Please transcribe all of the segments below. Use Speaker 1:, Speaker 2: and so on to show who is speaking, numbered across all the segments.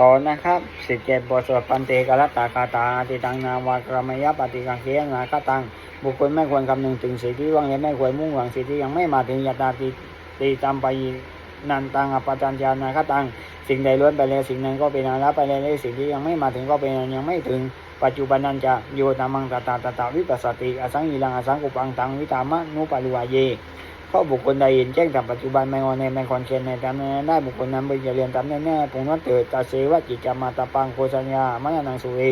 Speaker 1: ต่อนะครับสิเจ็ดบทสวดปันเตกรัตตาคาตาติตังนาวากรมยปฏิกังเคียงนาคตัง บุคคลไม่ควรคำนึงถึงสิ่งที่ว่างและไม่ควรมุ่งหวังสิ่งที่ยังไม่มาถึงยตาติตีตามไปนันตังอปจัญญานาคตัง สิ่งใดล้วนไปแล้วสิ่งนั้นก็เป็นอารับไปแล้วสิ่งที่ยังไม่มาถึงก็เป็นยังไม่ถึงปัจจุบันนันจะโยตามังตาตาตาตาวิปัสสติอสังหิรังอสังกุปังตังวิตามะนุปารุวาเย เพราะบุคคลใดเห็นแจ้งตามปัจจุบันไม่งอนในไม่คอนเชนในตามนั้นได้บุคคลนั้นไปจะเรียนตามแน่ๆผงนั้นเกิดตาเสวะจิตจามาตาปังโคสัญญามะนังสุเอ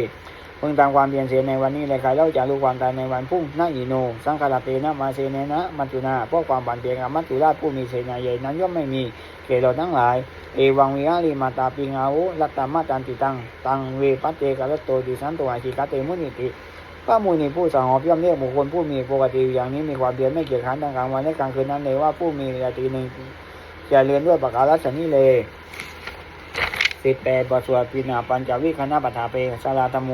Speaker 1: พึงตามความเพียรเสียในวันนี้เลยใครเล่าจะรู้ความตายในวันพุ่งนาอิโน สังขารเตนะมาเสเนนะมัจจุนาเพราะความบันเทียงกับมัจจุราชผู้มีเสนาใหญ่นั้นย่อมไม่มีเกศเราทั้งหลาย เอวังวิหาริมาตาปิงอาวุลัตตามาจันติตัง ตังเวปัจเจกะระโตติสันตัวอาชิกาเตมุนิติ พระมูนีผู้สังหอบย่อมเรียกบุคคลผู้มีปกติอย่างนี้มีความเพียรไม่เกียจคร้านทั้งกลางวันและกลางคืนนั้นเลยว่าผู้มีราตรีหนึ่งจะเรียนด้วยประการศนี้เลยสิบแปดบทสวดปินาปัญจวิคณะปัฏฐาเปสาราตโม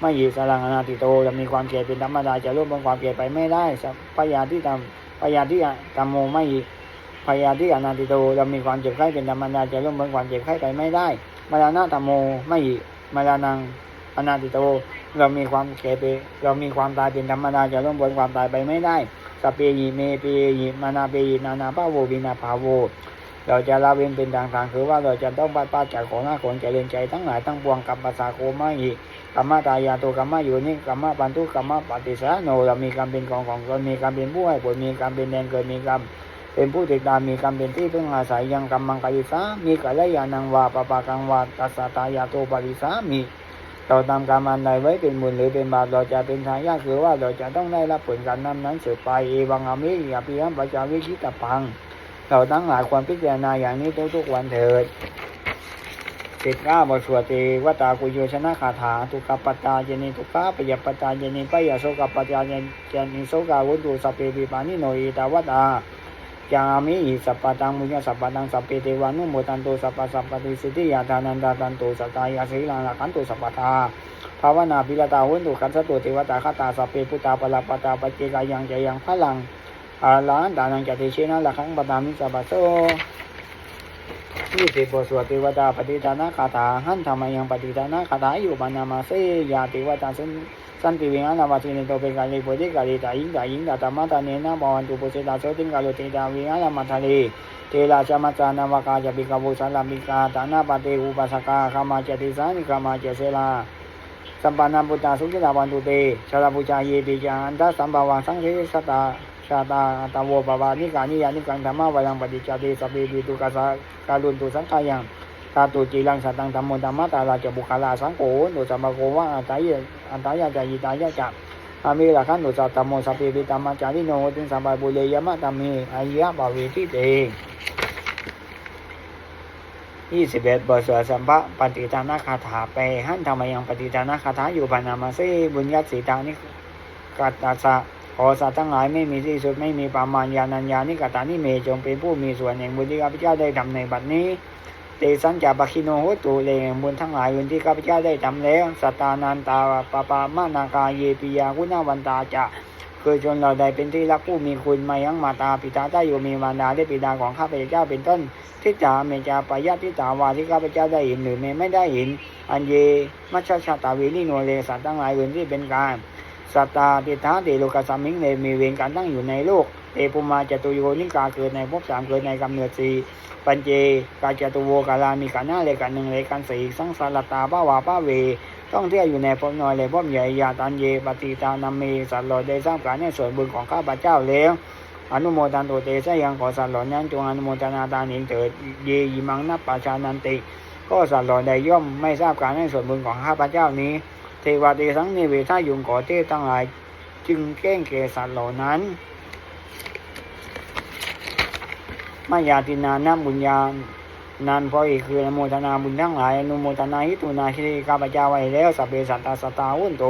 Speaker 1: ไม่ยีสารังอนาติโตจะมีความเกียรเป็นธรรมดาจะร่วมบนความเกียรไปไม่ได้สัพพยาที่ทำพยาที่ตโมไม่ยีพยาที่อนาติโตจะมีความเจ็บไข้เป็นธรรมดาจะร่วมบนความเจ็บไข้ไปไม่ได้มรณะตโมไม่ยีมรณังอนาติโต เรามีความแก่ไปเรามีความตายเป็นธรรมดาจะร่วมบนความตายไปไม่ได้สเปยีเมเปยีมานาเปยีนานาภาโววินาภาโว เราจะละเว้นเป็นต่างคือว่าเราจะต้องปัดป้าจากของหน้าของเจเริญใจทั้งหลายทั้งปวงกับภาษาโคมาอีกรรมตายาโตกรรมอยู่นี่กรรมปันทุกรรมปฏิสาโนเรามีกรรมเป็นของของตนมีกรรมเป็นผู้ให้ผลมีกรรมเป็นแดนเกิดมีกรรมเป็นผู้ติดตามมีกรรมเป็นที่พึ่งอาศัยยังกรรมังกายิสามีกัลยาณังวาปปากังวาตัสสตายาโตปริสามี เราทำกรรมอันใดไว้เป็นบุญหรือเป็นบาปเราจะเป็นทางยาทคือว่าเราจะต้องได้รับผลการนั้นนั้นสืบไปเอวังอามิยาปิยมปัจจาวิคิตพัง เราทั้งหลายควรพิจารณาอย่างนี้ทุกๆวันเถิดสิบเก้าบทสวดเทวตากุโยชนะคาถาทุกขปัตตาเจนิทุกขปยปัตตาเจนิปยโสกปัตตาเจนิโสกาวุตุสัพเพปิปานิโนอิตาวตา จามิสัพพตังมุญญสัพพตังสัพเพเทวานุโมตันโตสัพพสัพพติสิทิยาทานันดาตันโตสัตายาสิลังลักันโตสัพพทาภาวนาปิลตาวุนตุขันสตุเทวตาคตาสัพเพพุตตาปลาปตาปเจกายังจยังพลังอาลานดานังจติเชนะละคังปตามิสัพพโส ยี่สิบบทสวดเทวตาปฏิทานาคาถาหันธรรมยังปฏิทานาคาถาอยู่ปานามาเสยาเทวตาสุนสันติวิหารวาสินิโตเปกาลีโพธิกาลีตายิงตายิงตาธรรมตาเนนะบวันตุปุเสตาโสติงกาลุเตตาวิหารมัทะเลเทลาชมัจจานาวกาจะปิกาบุสาลามิกาตานาปเตอุปัสกาขมาเจติสานิขมาเจเสลาสัมปันนัมพุตตาสุขิตาวันตุเตชาลาปุจาเยปิจาอันตสัมภวังสังเสสตา ชาตาตาวบาวานิกานิยานิกังธรรมะวายังปฏิจจติสพเพปิตุกัสสะการุนตุสังขายังตาตุจีรังสัตตังธรรมธรรมะตาราจะบุคลาสังโฆหนุสัมโกวะอันตายอันตายะจายิตายะจักอามีละขันหนุสัตตมโมสัพเพปิตามาจาริโนติสัมปบุเรยมะตามีอายะบาเวทิเตยี่สิบเอ็ดบทสวดสัมภะปฏิทานาคาถาไปหันธรรมยังปฏิทานาคาถาอยู่ปานามาเซบุญญาสีตานิกัตตาสะ ขอสัตว์ทั้งหลายไม่มีที่สุดไม่มีประมาณยานัญญานิกตานิเมจงเป็นผู้มีส่วนแห่งบุญที่ข้าพเจ้าได้ทำในบัดนี้เตสัญจาปคิโนโหตุเลงบุญทั้งหลายบุญที่ข้าพเจ้าได้ทำแล้วสตานันตาปปามานาคาเยปิยากุณาวันตาจะคือชนเราใดเป็นที่รักผู้มีคุณมายังมาตาปิตาได้อยู่มีมารดาได้ปิดาของข้าพเจ้าเป็นต้นทิจาเมจาปยะทิตาวาที่ข้าพเจ้าได้เห็นหรือไม่ไม่ได้เห็น อันเยมัชชาชาตาวินิโนเลสัตว์ทั้งหลายบุญที่เป็นการ สัตตาติทาเตโลกสามิงเลมีเวรการตั้งอยู่ในโลกเตปุมาจตุโยนิกาเกิดในภพสามเกิดในกำเนิดสี่ปัญเจกาจตุโวกาลามีกันหน้าเลยกันหนึ่งเลยกันสี่สังสารตาป้าวาป้าเว ต้องเที่ยวอยู่ในภพน้อยเลยภพใหญ่ยาตันเยปฏิตานามีสัตว์หลอดได้สร้างการในส่วนบุญของข้าพเจ้าแล้วอนุโมทันโตเตสยังขอสัตว์หลอดนั้นจงอนุโมทนาตาหนิงเถิดเยยิมังนับปาชานันติ ก็สัตว์หลอดใดย่อมไม่ทราบการในส่วนบุญของข้าพเจ้านี้ เทวาเตสังเนเวทายุงขอเทศทั้งหลาย จึงแกล้งแก่สัตว์เหล่านั้นมายาตินานาบุญญานันพราะอีกคืออนุโมทนาบุญทั้งหลายอนุโมทนาหิตุนาชิริข้าพเจ้าไว้แล้วสัพเพสัตตาสตาวุนโต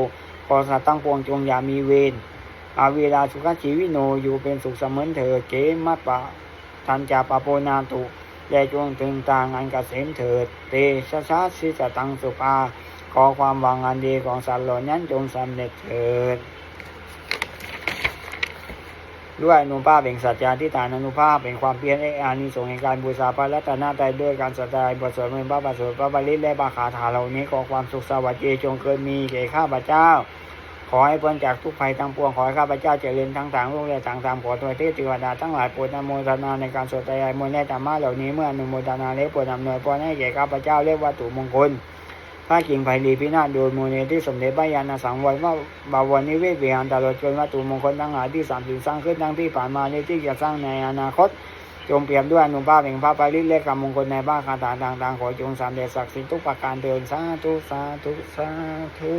Speaker 1: ขอสัตตั้งปวงจงอย่ามีเวรอาเวลาสุขชีวิโนอยู่เป็นสุขเสมอเถิดเกมัตปะทันจาปะโปนาตุและจงถึงทางอันเกษมเถิด เตชะชาสิสตังสุปา ขอความหวังอันดีของสัตว์เหล่านั้นจงสำเร็จเถิดด้วยอนุภาพแห่งสัจจาทิฏฐานอนุภาพแห่งความเพียรและอานิสงส์แห่งการบูชาพระรัตนตรัยด้วยการสัตยายบทสวดมนต์พระบาสวดพระบาลีและบาคาถาเหล่านี้ขอความสุขสวัสดีจงเกิดมีแก่ข้าพเจ้า ขอให้พ้นจากทุกภัยทั้งปวงขอให้ข้าพเจ้าเจริญทั้งทางโลกและทางธรรมขอตัวเทพเทวดาทั้งหลายโปรดนโมทนาในการสวดตายายมนต์และธรรมะเหล่านี้เมื่ออนุโมทนาและโปรดอำหน่วยพรให้แก่ข้าพเจ้าเรียกวัตถุมงคล พระกิ่งไผ่ลีพินาศโดยมูลนิธิสมเด็จพระยาณสังวรว่าบาวรนิเวศวิหารตลอดจนวัตถุมงคลทั้งหลายที่สามสิ่งสร้างขึ้นทั้งที่ผ่านมาในที่จะสร้างในอนาคตจงเปรียบด้วยอนุภาพแห่งพระปริตและกรรมมงคลในบ้าคาถาต่างๆขอจงสามเด็จศักดิ์สิทธิ์ทุกประการเดินสาธุสาธุสาธุ